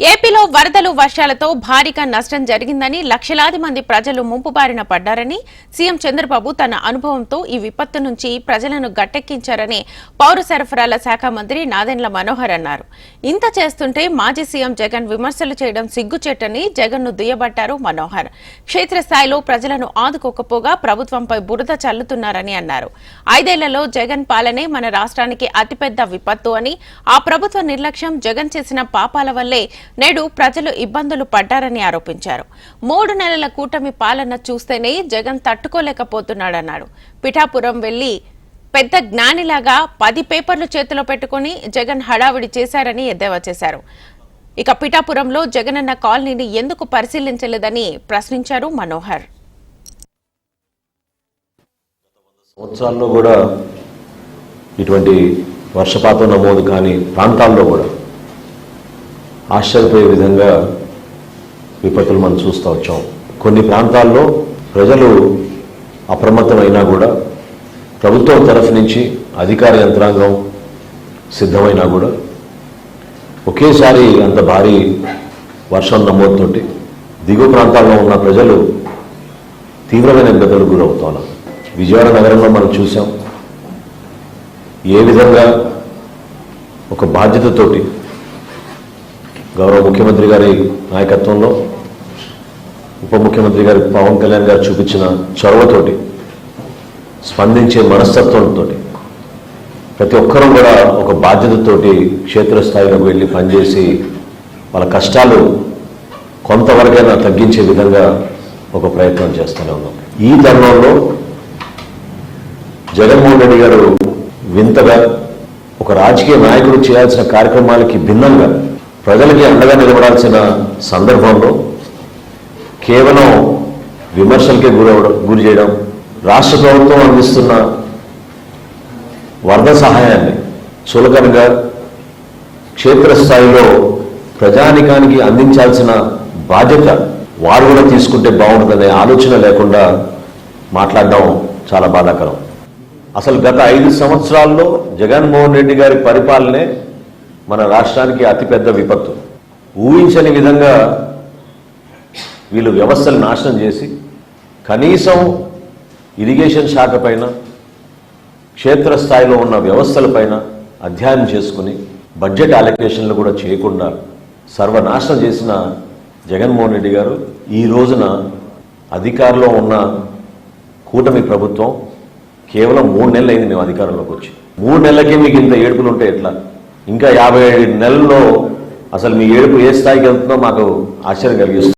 ఏపీలో వరదలు వర్షాలతో భారీగా నష్టం జరిగిందని లక్షలాది మంది ప్రజలు ముంపు బారిన పడ్డారని సీఎం చంద్రబాబు తన అనుభవంతో ఈ విపత్తు నుంచి ప్రజలను గట్టెక్కించారని పౌర సరఫరాల శాఖ మంత్రి నాదెండ్ల మనోహర్ అన్నారు. ఇంత చేస్తుంటే మాజీ సీఎం జగన్ విమర్శలు చేయడం సిగ్గుచేటని జగన్ను దుయ్యబట్టారు మనోహర్. క్షేత్రస్థాయిలో ప్రజలను ఆదుకోకపోగా ప్రభుత్వంపై బురద చల్లుతున్నారని అన్నారు. ఐదేళ్ళలో జగన్ పాలనే మన రాష్ట్రానికి అతిపెద్ద విపత్తు అని ఆ ప్రభుత్వ నిర్లక్ష్యం జగన్ చేసిన పాపాల వల్లే నేడు ప్రజలు ఇబ్బందులు పడ్డారని ఆరోపించారు. మూడు నెలల కూటమి పాలన చూస్తేనే జగన్ తట్టుకోలేకపోతున్నాడన్నాడు. పిఠాపురం వెళ్ళి పెద్ద జ్ఞానిలాగా పది పేపర్లు చేతిలో పెట్టుకుని జగన్ హడావిడి చేశారని ఎద్దేవా చేశారు. ఇక పిఠాపురంలో జగనన్న కాలనీని ఎందుకు పరిశీలించలేదని ప్రశ్నించారు మనోహర్. సంవత్సరాల్లో కూడా ఇటువంటి వర్షపాతం నమోదు కాని ప్రాంతాల్లో కూడా ఆశ్చర్యపోయే విధంగా విపత్తులు మనం చూస్తూ వచ్చాం. కొన్ని ప్రాంతాల్లో ప్రజలు అప్రమత్తమైనా కూడా ప్రభుత్వం తరఫు నుంచి అధికార యంత్రాంగం సిద్ధమైనా కూడా ఒకేసారి అంత భారీ వర్షం నమోదుతుంటే దిగువ ప్రాంతాల్లో ఉన్న ప్రజలు తీవ్రమైన ఇబ్బందులకు గురవుతున్నారు విజయవాడ నగరంలో మనం చూసాం. ఏ విధంగా ఒక బాధ్యతతోటి గౌరవ ముఖ్యమంత్రి గారి నాయకత్వంలో ఉప ముఖ్యమంత్రి గారి పవన్ కళ్యాణ్ గారు చూపించిన చొరవతోటి స్పందించే మనస్తత్వంతో ప్రతి ఒక్కరూ కూడా ఒక బాధ్యతతోటి క్షేత్రస్థాయిలోకి వెళ్ళి పనిచేసి వాళ్ళ కష్టాలు కొంతవరకైనా తగ్గించే విధంగా ఒక ప్రయత్నం చేస్తూనే ఉన్నాం. ఈ తరుణంలో జగన్మోహన్ రెడ్డి గారు వింతగా ఒక రాజకీయ నాయకుడు చేయాల్సిన కార్యక్రమాలకి భిన్నంగా ప్రజలకి అండగా నిలబడాల్సిన సందర్భంలో కేవలం విమర్శలకే గురవడం గురి చేయడం రాష్ట్ర ప్రభుత్వం అందిస్తున్న వరద సహాయాన్ని చులకనగా క్షేత్రస్థాయిలో ప్రజానికానికి అందించాల్సిన బాధ్యత వారు కూడా తీసుకుంటే బాగుంటుందనే ఆలోచన లేకుండా మాట్లాడడం చాలా బాధాకరం. అసలు గత ఐదు సంవత్సరాల్లో జగన్మోహన్ రెడ్డి గారి పరిపాలనే మన రాష్ట్రానికి అతిపెద్ద విపత్తు. ఊహించని విధంగా వీళ్ళు వ్యవస్థలు నాశనం చేసి కనీసం ఇరిగేషన్ శాఖ పైన క్షేత్రస్థాయిలో ఉన్న వ్యవస్థలపైన అధ్యయనం చేసుకుని బడ్జెట్ అలొకేషన్లు కూడా చేయకుండా సర్వనాశనం చేసిన జగన్మోహన్ రెడ్డి గారు ఈ రోజున అధికారంలో ఉన్న కూటమి ప్రభుత్వం కేవలం మూడు నెలలు అయింది మేము అధికారంలోకి వచ్చి. మూడు నెలలకే మీకు ఇంత ఏడుపులు ఉంటే ఎట్లా? ఇంకా యాభై నెలల్లో అసలు మీ ఏడుపు ఏ స్థాయికి వెళ్తుందో మాకు ఆశ్చర్యం కలిగిస్తుంది.